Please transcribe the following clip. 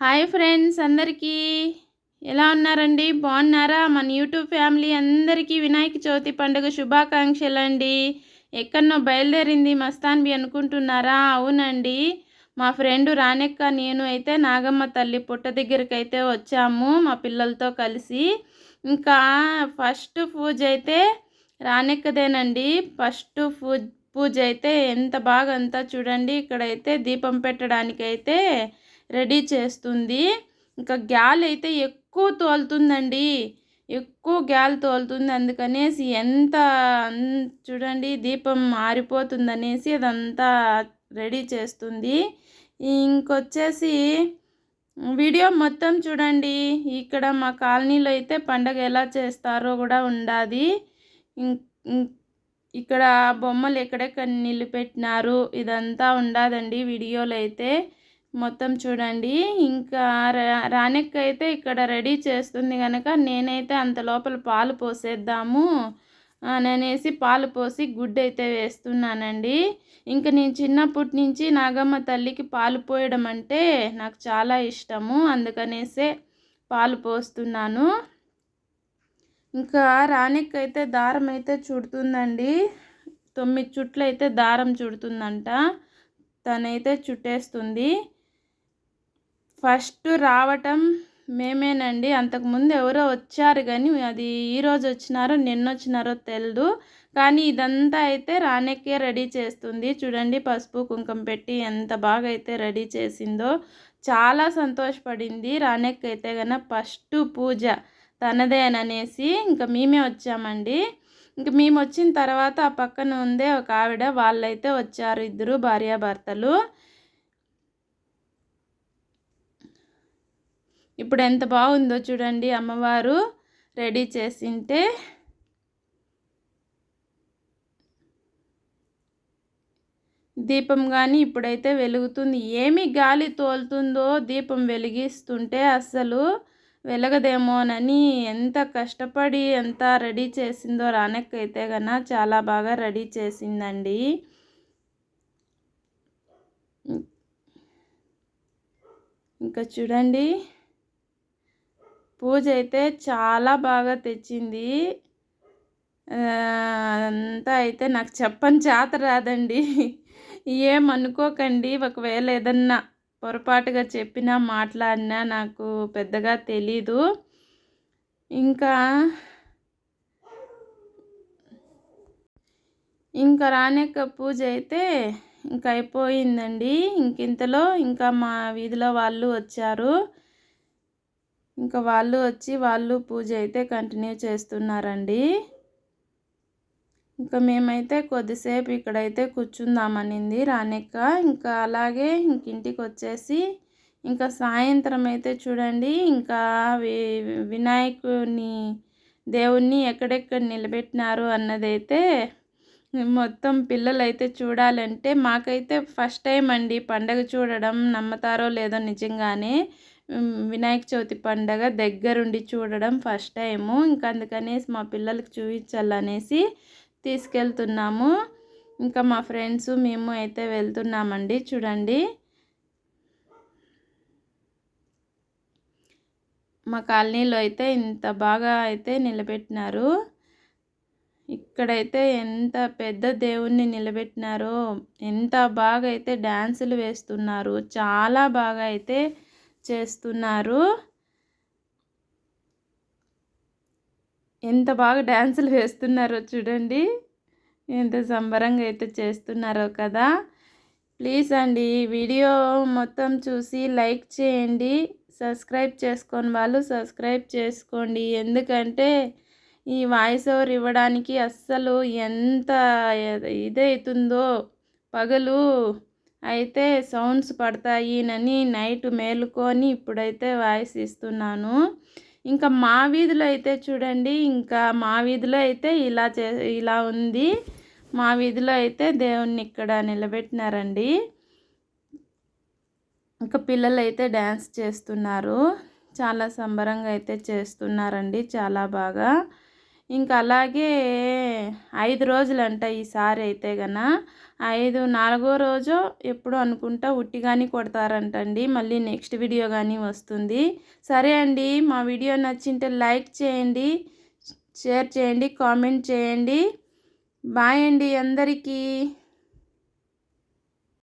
Hi friends అందరికీ. ఎలా ఉన్నారండి? బాగున్నారా? మన యూట్యూబ్ ఫ్యామిలీ అందరికీ వినాయక చవితి పండుగ శుభాకాంక్షలు అండి ఎక్కడనో బయలుదేరింది మస్తాన్బి అనుకుంటున్నారా? అవునండి. మా ఫ్రెండ్ రానెక్క నేను అయితే నాగమ్మ తల్లి పుట్ట దగ్గరికి అయితే వచ్చాము మా పిల్లలతో కలిసి. ఇంకా ఫస్ట్ పూజ అయితే రానెక్కదేనండి ఫస్ట్ పూజ పూజ అయితే ఎంత బాగా అంతా చూడండి. ఇక్కడైతే దీపం పెట్టడానికి అయితే రెడీ చేస్తుంది. ఇంకా గ్యాల్ అయితే ఎక్కువ తోలుతుందండి. ఎక్కువ గ్యాల్ తోలుతుంది. అందుకనేసి ఎంత చూడండి దీపం ఆరిపోతుంది అనేసి అదంతా రెడీ చేస్తుంది. ఇంకొచ్చేసి వీడియో మొత్తం చూడండి. ఇక్కడ మా కాలనీలో అయితే పండగ ఎలా చేస్తారో కూడా ఉండాది. ఇక్కడ బొమ్మలు ఎక్కడెక్కడ నిలిపెట్టినారు ఇదంతా ఉండదండి వీడియోలో అయితే. మొత్తం చూడండి. ఇంకా రానెక్క అయితే ఇక్కడ రెడీ చేస్తుంది కనుక నేనైతే అంత లోపల పాలు పోసేద్దాము అనేసి పాలు పోసి గుడ్డ అయితే వేస్తున్నానండి. ఇంకా నేను చిన్నప్పటి నుంచి నాగమ్మ తల్లికి పాలు పోయడం అంటే నాకు చాలా ఇష్టము అందుకనేసే పాలు పోస్తున్నాను. ఇంకా రాణికి అయితే దారం అయితే చుడుతుందండి. తొమ్మిది చుట్లు అయితే దారం చుడుతుందంట. తనైతే చుట్టేస్తుంది. ఫస్ట్ రావటం మేమేనండి. అంతకుముందు ఎవరో వచ్చారు కానీ అది ఈరోజు వచ్చినారో నిన్న వచ్చినారో తెలియదు కానీ ఇదంతా అయితే రానెక్కే రెడీ చేస్తుంది. చూడండి పసుపు కుంకుమ పెట్టి ఎంత బాగా అయితే రెడీ చేసిందో. చాలా సంతోషపడింది రానెక్క అయితే కన్నా ఫస్ట్ పూజ. తనదేననేసి ఇంకా మేమే వచ్చామండి. ఇంక మేము వచ్చిన తర్వాత ఆ పక్కన ఉందే ఒక ఆవిడ వాళ్ళైతే వచ్చారు ఇద్దరు భార్యాభర్తలు. ఇప్పుడు ఎంత బాగుందో చూడండి అమ్మవారు రెడీ చేసింటే. దీపం కానీ ఇప్పుడైతే వెలుగుతుంది. ఏమి గాలి తోలుతుందో దీపం వెలిగిస్తుంటే అస్సలు వెలగదేమోనని ఎంత కష్టపడి ఎంత రెడీ చేసిందో రానెక్కైతే గన చాలా బాగా రెడీ చేసిందండి. ఇంకా చూడండి. పూజ అయితే చాలా బాగా తెచ్చింది. అంతా అయితే నాకు చెప్పని చేత రాదండి. ఏమనుకోకండి. ఒకవేళ ఏదన్నా పొరపాటుగా చెప్పినా మాట్లాడినా నాకు పెద్దగా తెలీదు. ఇంకా ఇంకా రానెక్క పూజ అయితే ఇంకా అయిపోయిందండి. ఇంకింతలో ఇంకా మా వీధిలో వాళ్ళు వచ్చారు. ఇంకా వాళ్ళు వచ్చి వాళ్ళు పూజ అయితే కంటిన్యూ చేస్తున్నారండి. ఇంకా మేమైతే కొద్దిసేపు ఇక్కడైతే కూర్చుందామనింది రానెక్క ఇంకా అలాగే ఇంక ఇంటికి వచ్చేసి ఇంకా సాయంత్రం అయితే చూడండి ఇంకా వినాయకుని దేవుణ్ణి ఎక్కడెక్కడ నిలబెట్టినారు అన్నదైతే మొత్తం పిల్లలైతే చూడాలంటే మాకైతే ఫస్ట్ టైం అండి పండగ చూడడం నమ్మతారో లేదో నిజంగానే. వినాయక చవితి పండగ దగ్గరుండి చూడడం ఫస్ట్ టైము. ఇంకా అందుకనేసి మా పిల్లలకి చూపించాలనేసి తీసుకెళ్తున్నాము. ఇంకా మా ఫ్రెండ్స్ మేము అయితే వెళ్తున్నామండి. చూడండి. మా కాలనీలో అయితే ఇంత బాగా అయితే నిలబెట్టినారు. ఇక్కడైతే ఎంత పెద్ద దేవుణ్ణి నిలబెట్టినారో ఎంత బాగా అయితే డ్యాన్సులు వేస్తున్నారు చాలా బాగా అయితే చేస్తున్నారు. ఎంత బాగా డ్యాన్సులు వేస్తున్నారో చూడండి. ఎంత సంబరంగా అయితే చేస్తున్నారో కదా. ప్లీజ్ అండి వీడియో మొత్తం చూసి లైక్ చేయండి. సబ్స్క్రైబ్ చేసుకొని వాళ్ళు సబ్స్క్రైబ్ చేసుకోండి. ఎందుకంటే ఈ వాయిస్ ఓవర్ ఇవ్వడానికి అస్సలు ఎంత ఇదైతుందో పగలు అయితే సౌండ్స్ పడతాయినని నైట్ మేలుకొని ఇప్పుడైతే వాయిస్ ఇస్తున్నాను. ఇంకా మా వీధిలో అయితే చూడండి ఇంకా మా వీధిలో అయితే ఇలా చే ఇలా ఉంది. మా వీధిలో అయితే దేవుణ్ణి ఇక్కడ నిలబెట్టినారండి. ఇంకా పిల్లలు అయితే డ్యాన్స్ చేస్తున్నారు. చాలా సంబరంగా అయితే చేస్తున్నారండి చాలా బాగా. ఇంకా అలాగే ఐదు రోజులంట ఈసారి అయితే గన. ఐదు నాలుగో రోజు ఎప్పుడు అనుకుంటా ఉట్టి కానీ కొడతారంటండి. మళ్ళీ నెక్స్ట్ వీడియో కానీ వస్తుంది. సరే అండి మా వీడియో నచ్చింటే లైక్ చేయండి షేర్ చేయండి కామెంట్ చేయండి. బాయ్ అండి అందరికీ.